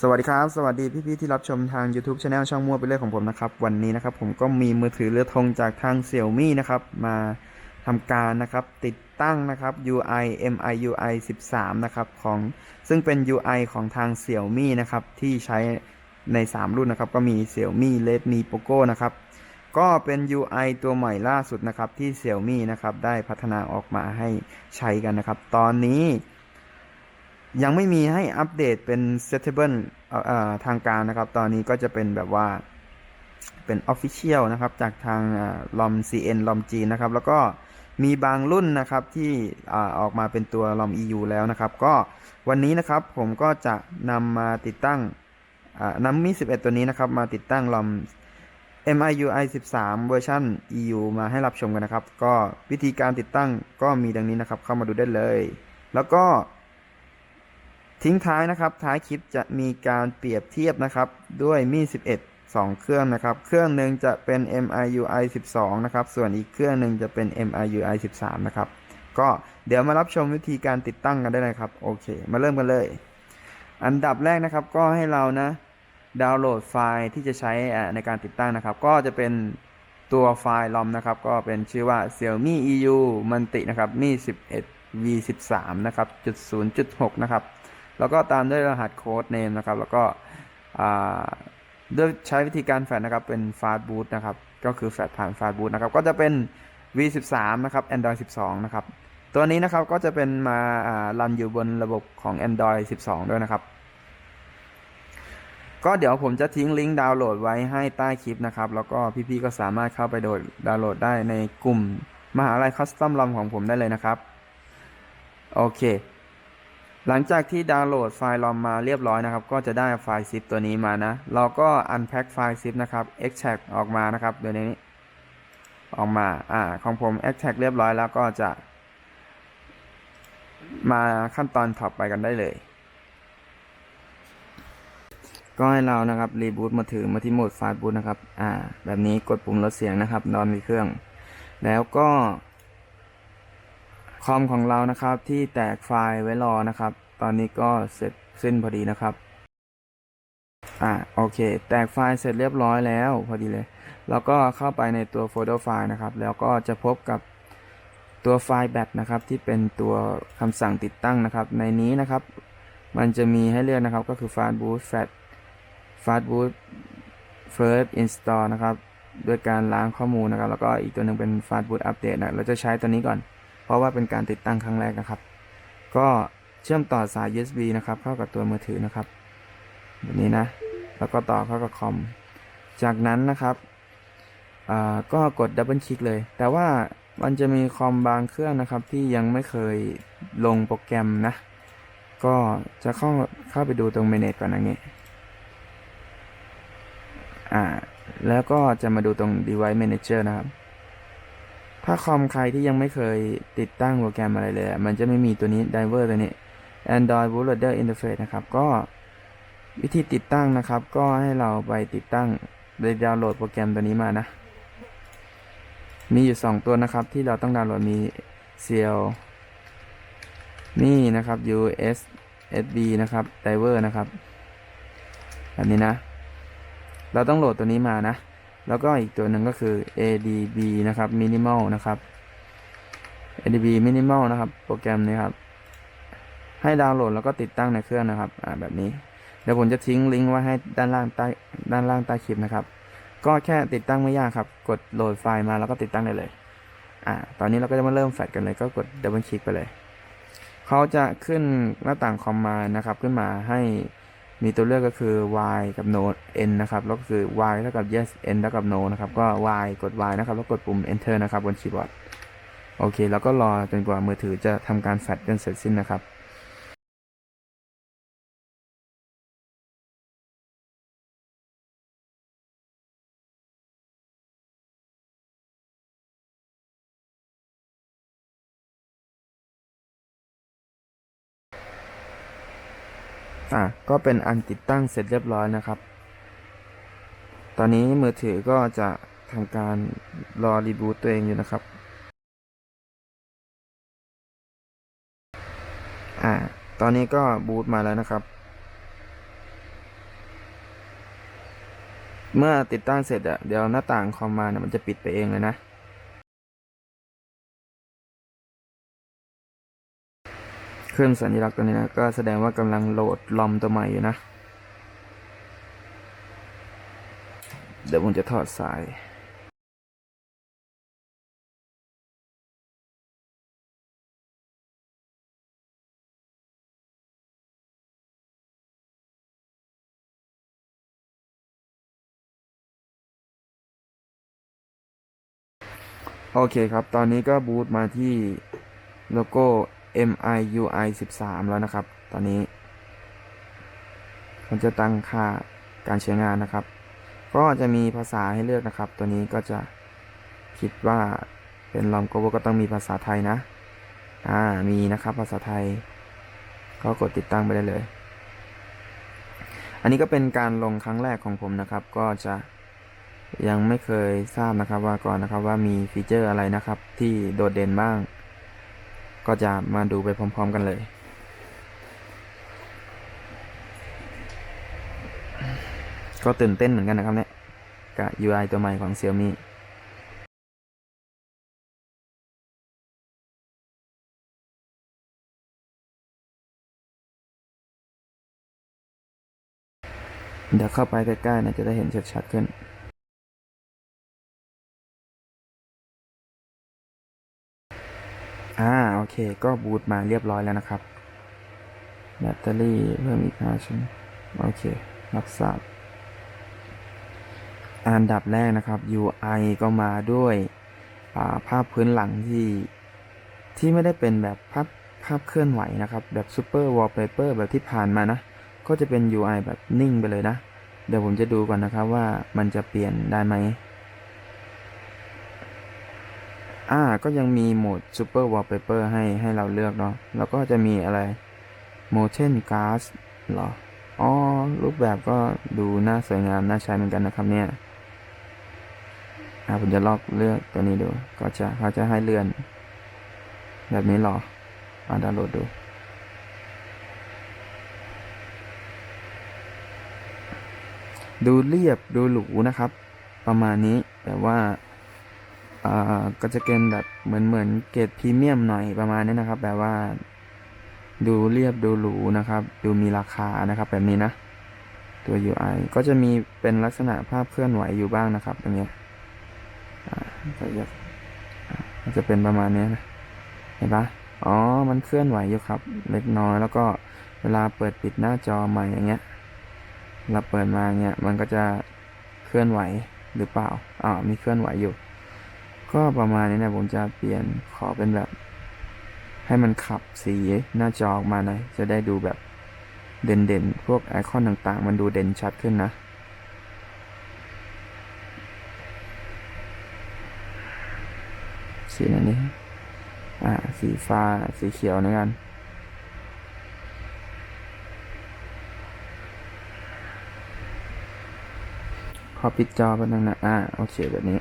สวัสดีครับ สวัสดีพี่ๆที่รับชมทาง YouTube c h anel ช่องมั่วไปเรื่อยของผมนะครับ วันนี้นะครับผมก็มีมือถือเรือธงจากทาง Xiaomi นะครับ มาทำการนะครับติดตั้งนะครับ UI MIUI 13 นะครับของซึ่งเป็น UI ของทาง Xiaomi นะครับที่ใช้ใน 3 รุ่นนะครับ ก็มี Xiaomi Redmi Poco นะครับก็เป็น UI ตัวใหม่ล่าสุดนะครับที่ Xiaomi นะครับได้พัฒนาออกมาให้ใช้กันนะครับ ตอนนี้ ยังไม่มีให้อัปเดตเป็น settable เอ่อเอ่อทางการนะครับ ตอนนี้ก็จะเป็นแบบว่าเป็น Official นะครับ จากทางลอม CN ลอมจีนนะครับ แล้วก็มีบางรุ่นนะครับที่อออกมาเป็นตัวลอม EU แล้วนะครับ ก็วันนี้นะครับผมก็จะนำมาติดตั้งอ่านำมี 11 ตัวนี้นะครับ มาติดตั้งลอม MIUI 13 เวอร์ชัน EU มาให้รับชมกันนะครับ ก็วิธีการติดตั้งก็มีดังนี้นะครับ เข้ามาดูได้เลย แล้วก็ ทิ้งท้ายนะครับ ท้ายคลิปจะมีการเปรียบเทียบนะครับ ด้วยมี 11 2 เครื่องนะครับ เครื่องหนึ่งจะเป็น MIUI 12 นะครับ ส่วนอีกเครื่องหนึ่งจะเป็น MIUI 13 นะครับ ก็เดี๋ยวมารับชมวิธีการติดตั้งกันได้เลยครับ โอเค มาเริ่มกันเลย อันดับแรกนะครับ ก็ให้เรานะ ดาวน์โหลดไฟล์ที่จะใช้ในการติดตั้งนะครับ ก็จะเป็นตัวไฟล์ลอมนะครับ ก็เป็นชื่อว่า Xiaomi EU Multi นะครับมี11 V13 นะครับจุด0จุด6นะครับ แล้วก็ตามด้วยรหัสโค้ดเนมนะครับ แล้วก็ด้วยใช้วิธีการแฟลชนะครับ เป็น Fast Boot นะครับ ก็คือแฟลผ่าน Fast Boot นะครับ ก็จะเป็น V13 นะครับ Android 12 นะครับ ตัวนี้นะครับก็จะเป็นมาอ่ารันอยู่บนระบบของ Android 12 ด้วยนะครับ ก็เดี๋ยวผมจะทิ้งลิงก์ดาวน์โหลดไว้ให้ใต้คลิปนะครับ แล้วก็พี่ๆก็สามารถเข้าไปโดดดาวน์โหลดได้ในกลุ่มมหาลัยคัสตอมลอมของผมได้เลยนะครับ โอเค หลังจากที่ดาวน์โหลดไฟล์ลอมมาเรียบร้อยนะครับ ก็จะได้ไฟล์ซิปตัวนี้มานะ เราก็ unpack ไฟล์ซิปนะครับ extract ออกมานะครับเดี๋ยวนี้ ออกมา อ่า ของผม extract เรียบร้อยแล้วก็จะ มาขั้นตอนถัดไปกันได้เลย ก็ให้เรานะครับ รีบูตมาถือมาที่โหมดฟาสต์บูตนะครับ อ่า แบบนี้กดปุ่มลดเสียงนะครับนอนในเครื่อง แล้วก็คอมของเรานะครับที่แตกไฟล์ไว้รอนะครับ ตอนนี้ก็เสร็จสิ้นพอดีนะครับ อ่าโอเค แตกไฟล์เสร็จเรียบร้อยแล้วพอดีเลย แล้วก็เข้าไปในตัวโฟลเดอร์ไฟล์นะครับ แล้วก็จะพบกับตัวไฟล์แบตนะครับ ที่เป็นตัวคำสั่งติดตั้งนะครับ ในนี้นะครับ มันจะมีให้เลือกนะครับ ก็คือ fastboot fat fastboot first install นะครับด้วยการล้างข้อมูลนะครับ แล้วก็อีกตัวหนึ่งเป็น fastboot update นะเราจะใช้ตัวนี้ก่อน เพราะว่าเป็นการติดตั้งครั้งแรกนะครับ ก็ เชื่อมต่อสาย USB นะครับ เข้ากับตัวมือถือนะครับ แบบนี้นะ แล้วก็ต่อเข้ากับคอม จากนั้นนะครับก็กดดับเบิลคลิกเลย แต่ว่ามันจะมีคอมบางเครื่องนะครับที่ยังไม่เคยลงโปรแกรมนะ ก็จะเข้าเข้าไปดูตรง Manage ก่อนนะงี้อ่า แล้วก็จะมาดูตรง Device Manager นะครับ ถ้าคอมใครที่ยังไม่เคยติดตั้งโปรแกรมอะไรเลย มันจะไม่มีตัวนี้ Driver ตัวนี้ Android Bootloader Interface นะครับ ก็วิธีติดตั้งนะครับ ก็ให้เราไปติดตั้งโดยดาวน์โหลดโปรแกรมตัวนี้มานะ มีอยู่ 2 ตัวนะครับ ที่เราต้องดาวน์โหลดมี CL นี่นะครับ USB นะครับ Driver นะครับแบบนี้นะ เราต้องโหลดตัวนี้มานะ แล้วก็อีกตัวหนึ่งก็คือ ADB นะครับ Minimal นะครับ ADB Minimal นะครับ โปรแกรมนี้ครับ ให้ดาวน์โหลดแล้วก็ติดตั้งในเครื่องนะครับอ่าแบบนี้เดี๋ยวผมจะทิ้งลิงก์ไว้ให้ด้านล่างใต้ด้านล่างใต้คลิปนะครับ ก็แค่ติดตั้งไม่ยากครับ กดโหลดไฟล์มาแล้วก็ติดตั้งได้เลย อ่า ตอนนี้เราก็จะมาเริ่มแฟลชกันเลย ก็กดดับเบิลคลิกไปเลย เขาจะขึ้นหน้าต่างคอมมานะครับ ขึ้นมาให้มีตัวเลือกก็คือ y กับ no n นะครับแล้วก็คือ y เท่ากับ yes n เท่ากับ no นะครับ ก็ y กด y นะครับ แล้วกดปุ่ม enter นะครับบนคีย์บอร์ด โอเค แล้วก็รอจนกว่ามือถือจะทำการแฟลชจนเสร็จสิ้นนะครับ่ะก็เป็นอันติดตั้งเสร็จเรียบร้อยนะครับ ตอนนี้มือถือก็จะทำการรอรีบูตตัวเองอยู่นะครับ อ่า ตอนนี้ก็บูตมาแล้วนะครับ เมื่อติดตั้งเสร็จอะเดี๋ยวหน้าต่างคอมมาเนี่ยมันจะปิดไปเองเลยนะ เครื่องสัญลักษณ์ตัวนี้นะก็แสดงว่ากำลังโหลดลอมตัวใหม่อยู่นะ เดี๋ยวผมจะถอดสายโอเคครับ ตอนนี้ก็บูตมาที่โลโก้ MIUI 13 แล้วนะครับ ตอนนี้มันจะตั้งค่าการใช้งานนะครับ ก็จะมีภาษาให้เลือกนะครับ ตัวนี้ก็จะคิดว่าเป็นลอมโกโบก็ต้องมีภาษาไทยนะ อ่า มีนะครับภาษาไทย ก็กดติดตั้งไปได้เลย อันนี้ก็เป็นการลงครั้งแรกของผมนะครับ ก็จะยังไม่เคยทราบนะครับว่าก่อนนะครับว่ามีฟีเจอร์อะไรนะครับ ที่โดดเด่นบ้าง ก็จะมาดูไปพร้อมๆกันเลย ก็ตื่นเต้นเหมือนกันนะครับเนี่ยกับ UI ตัวใหม่ของ Xiaomi เดี๋ยวเข้าไปใกล้ๆนะจะได้เห็นชัดๆขึ้น อ่าโอเค ก็บูตมาเรียบร้อยแล้วนะครับ แบตเตอรี่เพิ่มอีกห้าชั่วโมงโอเครับทราบอันดับแรกนะครับ UI ก็มาด้วยาภาพพื้นหลังที่ ที่ไม่ได้เป็นแบบภาพภาพเคลื่อนไหวนะครับ แบบ Super Wallpaper แบบที่ผ่านมานะ ก็จะเป็น UI แบบนิ่งไปเลยนะ เดี๋ยวผมจะดูก่อนนะครับว่ามันจะเปลี่ยนได้ไหม อ่าก็ยังมีโหมด Super Wallpaper ให้ให้เราเลือกเนาะแล้วก็จะมีอะไร Motion Glass เหรออ๋อรูปแบบก็ดูน่าสวยงามน่าใช้เหมือนกันนะครับเนี่ยอ่าผมจะลอกเลือกตัวนี้ดู ก็จะเขาจะให้เลื่อน แบบนี้เหรออ่าดาวน์โหลดดูดูเรียบดูหรูนะครับ ประมาณนี้แต่ว่า อ่าก็จะเป็นแบบเหมือนเหมือนเกรดพรีเมียมหน่อยประมาณนี้นะครับ แบบว่า ดูเรียบดูหรูนะครับ ดูมีราคานะครับ แบบนี้นะ ตัว UI ก็จะมีเป็นลักษณะภาพเคลื่อนไหวอยู่บ้างนะครับอย่างเงี้ยอ่าก็จะจะเป็นประมาณนี้นะเห็นปะอ๋อ มันเคลื่อนไหวอยู่ครับ เล็กน้อย แล้วก็เวลาเปิดปิดหน้าจอใหม่อย่างเงี้ย เราเปิดมาเงี้ย มันก็จะเคลื่อนไหวหรือเปล่า อ่ามีเคลื่อนไหวอยู่ ก็ประมาณนี้นะผมจะเปลี่ยนขอเป็นแบบ ให้มันขับสีหน้าจอออกมาหน่อยจะได้ดูแบบเด่นๆ พวกไอคอนต่างๆ มันดูเด่นชัดขึ้นนะ สีไหนนี้ อ่า สีฟ้า สีเขียวนะกันขอปิดจอแป๊บนึงนะ อ่า โอเคแบบนี้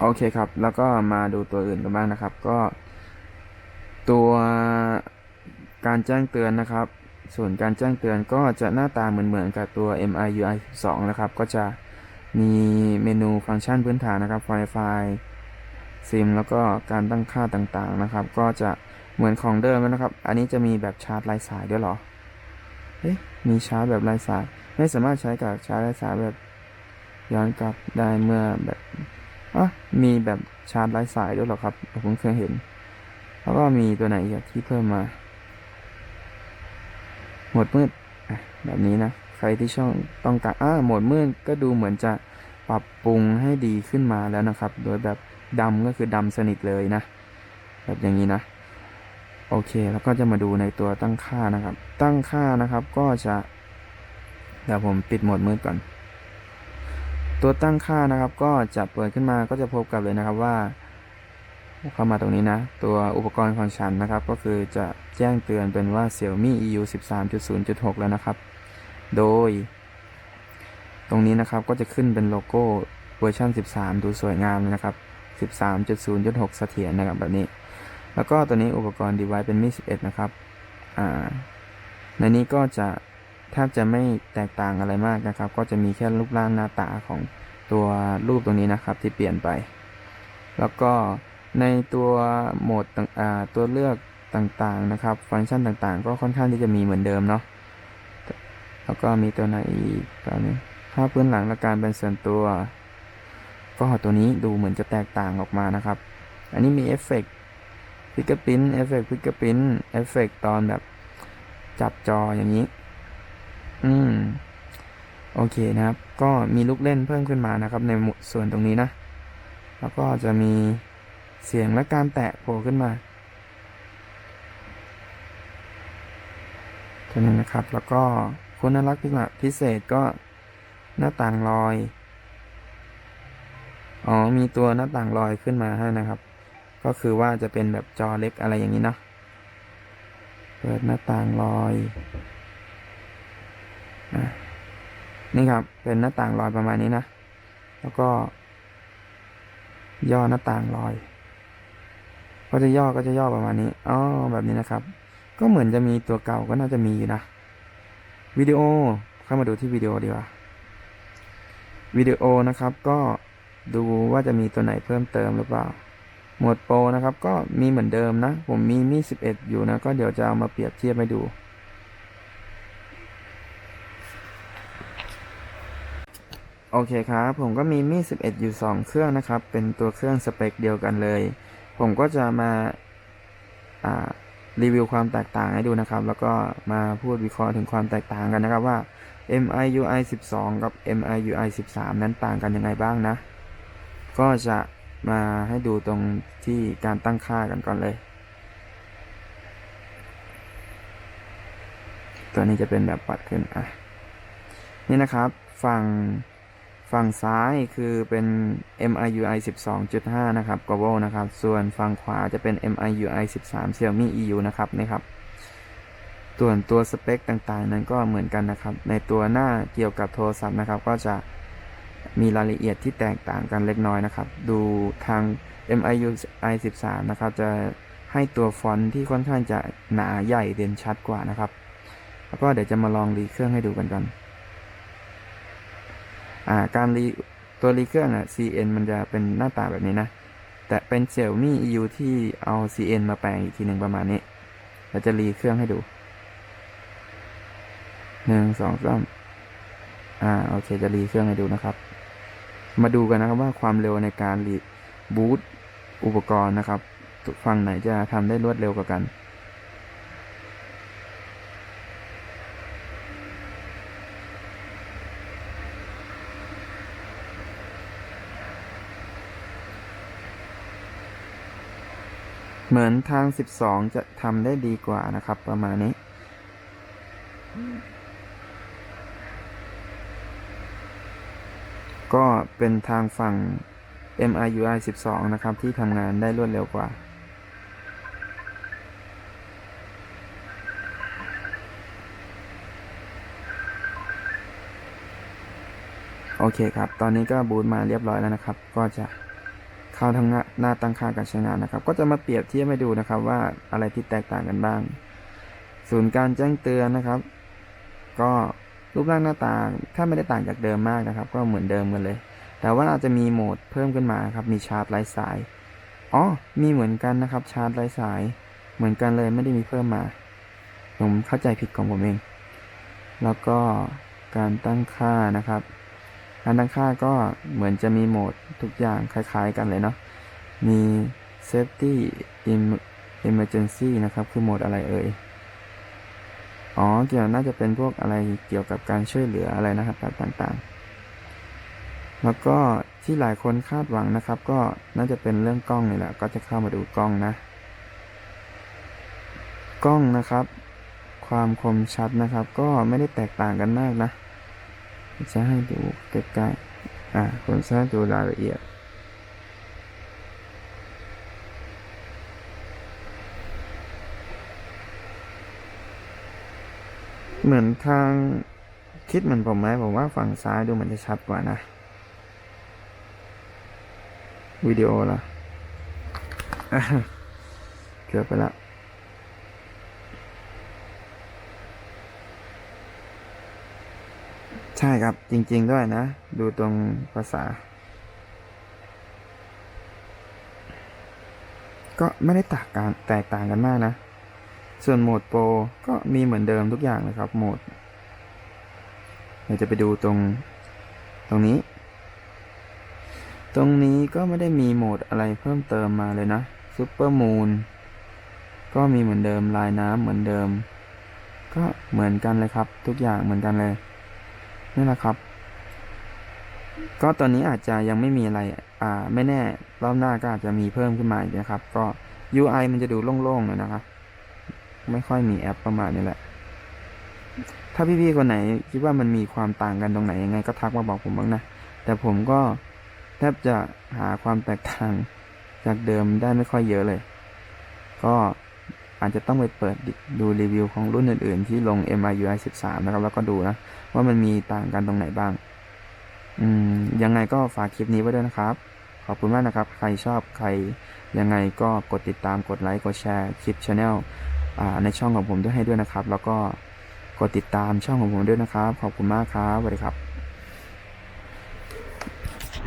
โอเคครับ แล้วก็มาดูตัวอื่นกันบ้างนะครับ ก็ ตัวการแจ้งเตือนนะครับ ส่วนการแจ้งเตือนก็จะหน้าตาเหมือนๆกับตัว MIUI 2นะครับ ก็จะมีเมนูฟังก์ชันพื้นฐานนะครับ Wi-Fi ซิมแล้วก็การตั้งค่าต่างๆนะครับ ก็จะเหมือนของเดิมนะครับ อันนี้จะมีแบบชาร์จไร้สายด้วยเหรอ เอ๊ะ มีชาร์จแบบไร้สาย ไม่สามารถใช้กับชาร์จไร้สายแบบย้อนกลับได้เมื่อแบบ อะมีแบบชาร์จไร้สายด้วยหรอครับ ผมเคยเห็น แล้วก็มีตัวไหนอีกที่เพิ่มมา หมดมืดแบบนี้นะ ใครที่ช่องต้องการอ่าหมดมืดก็ดูเหมือนจะปรับปรุงให้ดีขึ้นมาแล้วนะครับ โดยแบบดำก็คือดำสนิทเลยนะ แบบอย่างนี้นะ โอเค แล้วก็จะมาดูในตัวตั้งค่านะครับ ตั้งค่านะครับก็จะ เดี๋ยวผมปิดโหมดมืดก่อน ตัวตั้งค่านะครับก็จะเปิดขึ้นมาก็จะพบกับเลยนะครับว่า เข้ามาตรงนี้นะ ตัวอุปกรณ์ของฉันนะครับ ก็คือจะแจ้งเตือนเป็นว่า Xiaomi EU 13.0.6 แล้วนะครับ โดย ตรงนี้นะครับก็จะขึ้นเป็นโลโก้เวอร์ชัน13 ดูสวยงามเลยนะครับ 13.0.6 เสถียรนะครับแบบนี้ แล้วก็ตัวนี้อุปกรณ์ device เป็นมี11 นะครับอ่าในนี้ก็จะ แทบจะไม่แตกต่างอะไรมากนะครับ ก็จะมีแค่รูปร่างหน้าตาของตัวรูปตรงนี้นะครับที่เปลี่ยนไป แล้วก็ในตัวโหมดต่างตัวเลือกต่างๆนะครับ ฟังก์ชันต่างๆ ก็ค่อนข้างที่จะมีเหมือนเดิมเนาะแล้วก็มีตัวไหนอีกตัวนี้ภาพพื้นหลังและการเป็นส่วนตัว ก็ตัวนี้ดูเหมือนจะแตกต่างออกมานะครับ อันนี้มีเอฟเฟกต์พิกเกอร์พินเอฟเฟกต์พิกเกอร์พินเอฟเฟกต์ตอนแบบจับจออย่างนี้ อืม โอเคนะครับ ก็มีลูกเล่นเพิ่มขึ้นมานะครับ ในส่วนตรงนี้นะ แล้วก็จะมีเสียงและการแตะโผล่ขึ้นมาตัวนึงนะครับ แล้วก็คุณลักษณะพิเศษก็หน้าต่างลอย อ๋อ มีตัวหน้าต่างลอยขึ้นมาให้นะครับ ก็คือว่าจะเป็นแบบจอเล็กอะไรอย่างนี้เนาะ เปิดหน้าต่างลอย อะนี่ครับเป็นหน้าต่างลอยประมาณนี้นะ แล้วก็ ย่อหน้าต่างลอย ก็จะย่อก็จะย่อประมาณนี้อ๋อแบบนี้นะครับ ก็เหมือนจะมีตัวเก่าก็น่าจะมีอยู่นะวิดีโอเข้ามาดูที่วิดีโอดีกว่าวิดีโอนะครับก็ดูว่าจะมีตัวไหนเพิ่มเติมหรือเปล่า หมดโปรนะครับ ก็มีเหมือนเดิมนะ ผมมีมี11 อยู่นะ ก็เดี๋ยวจะเอามาเปรียบเทียบให้ดู โอเคครับ ผมก็มีมี11 อยู่ 2 เครื่องนะครับ เป็นตัวเครื่องสเปคเดียวกันเลย ผมก็จะมาารีวิวความแตกต่างให้ดูนะครับ แล้วก็มาพูดวิเคราะห์ถึงความแตกต่างกันนะครับว่า MIUI 12 กับ MIUI 13 นั้นต่างกันยังไงบ้างนะ ก็จะมาให้ดูตรงที่การตั้งค่ากันก่อนเลย ตัวนี้จะเป็นแบบปัดขึ้นอะนี่นะครับ ฝั่ง ฝั่งซ้ายคือเป็น MIUI 12.5 นะครับ global นะครับ ส่วนฝั่งขวาจะเป็น MIUI 13 Xiaomi EU นะครับนี่ครับ ส่วนตัวสเปคต่างๆ นั้นก็เหมือนกันนะครับ ในตัวหน้าเกี่ยวกับโทรศัพท์นะครับ ก็จะมีรายละเอียดที่แตกต่างกันเล็กน้อยนะครับ ดูทาง MIUI 13 นะครับ จะให้ตัวฟอนต์ที่ค่อนข้างจะหนาใหญ่เด่นชัดกว่านะครับ แล้วก็เดี๋ยวจะมาลองรีเครื่องให้ดูกันกัน อ่าการรีตัวรีเครื่องอะ CN มันจะเป็นหน้าตาแบบนี้นะ แต่เป็นเ Xiaomi EU ที่เอา CN มาแปลงอีกทีหนึ่งประมาณนี้ เราจะรีเครื่องให้ดูหนึ่งสองสามอ่าโอเคจะรีเครื่องให้ดูนะครับ มาดูกันนะครับว่าความเร็วในการรีบูตอุปกรณ์นะครับ ฝั่งไหนจะทำได้รวดเร็วกว่ากัน มือนทาง 12 จะทำได้ดีกว่านะครับ ประมาณนี้ ก็เป็นทางฝั่ง MIUI 12 นะครับ ที่ทำงานได้รวดเร็วกว่า โอเคครับ ตอนนี้ก็บูตมาเรียบร้อยแล้วนะครับ ก็จะ เข้าทำงหน้าตั้งค่าการใช้งานนะครับ ก็จะมาเปรียบเทียบให้ดูนะครับ ว่าอะไรที่แตกต่างกันบ้าง ศูนย์การแจ้งเตือนนะครับ ก็รูปร่างหน้าตาถ้าไม่ได้ต่างจากเดิมมากนะครับ ก็เหมือนเดิมกันเลย แต่ว่าอาจจะมีโหมดเพิ่มขึ้นมาครับ มีชาร์จไร้สายอ๋อมีเหมือนกันนะครับ ชาร์จไร้สาย เหมือนกันเลยไม่ได้มีเพิ่มมาผมเข้าใจผิดของผมเอง แล้วก็การตั้งค่านะครับ การตั้งค่าก็เหมือนจะมีโหมดทุกอย่างคล้ายๆกันเลยเนาะ มี safety emergency นะครับ คือโหมดอะไรเอ่ย อ๋อ เกี่ยวน่าจะเป็นพวกอะไรเกี่ยวกับการช่วยเหลืออะไรนะครับแบบต่างๆ แล้วก็ที่หลายคนคาดหวังนะครับ ก็น่าจะเป็นเรื่องกล้องนี่แหละ ก็จะเข้ามาดูกล้องนะ กล้องนะครับ ความคมชัดนะครับ ก็ไม่ได้แตกต่างกันมากนะ จะให้ดูใกล้ๆ อ่าผมจะให้ดูรายละเอียด เหมือนทางคิดเหมือนผมไหมผมว่าฝั่งซ้ายดูเหมือนจะชัดกว่านะ วิดีโอละเกือบไปละ ใช่ครับจริง ๆ ด้วยนะ ดูตรงภาษา ก็ไม่ได้ต่างกันแตกต่างกันมากนะ ส่วนโหมดโปรก็มีเหมือนเดิมทุกอย่างเลยครับโหมดเดี๋ยวจะไปดูตรงตรงนี้ ตรงนี้ก็ไม่ได้มีโหมดอะไรเพิ่มเติมมาเลยนะซูเปอร์มูนก็มีเหมือนเดิมลายน้ำเหมือนเดิม ก็เหมือนกันเลยครับ ทุกอย่างเหมือนกันเลย นี่แหละครับ ก็ตอนนี้อาจจะยังไม่มีอะไร อ่า ไม่แน่รอบหน้าก็อาจจะมีเพิ่มขึ้นมาอีกนะครับ ก็ UI มันจะดูโล่งๆหน่อยนะครับ ไม่ค่อยมีแอปประมาณนี้แหละ ถ้าพี่ๆคนไหนคิดว่ามันมีความต่างกันตรงไหนยังไงก็ทักมาบอกผมบ้างนะ แต่ผมก็แทบจะหาความแตกต่างจากเดิมได้ไม่ค่อยเยอะเลย ก็ อาจจะต้องไปเปิดดูรีวิวของรุ่นอื่น ๆ ที่ลง MIUI 13 นะครับ แล้วก็ดูนะ ว่ามันมีต่างกันตรงไหนบ้าง อืม ยังไงก็ฝากคลิปนี้ไว้ด้วยนะครับ ขอบคุณมากนะครับ ใครชอบใครยังไงก็กดติดตามกดไลค์กดแชร์คลิปช anel อ่าในช่องของผมด้วยให้ด้วยนะครับ แล้วก็กดติดตามช่องของผมด้วยนะครับ ขอบคุณมากครับสวัสดีครับ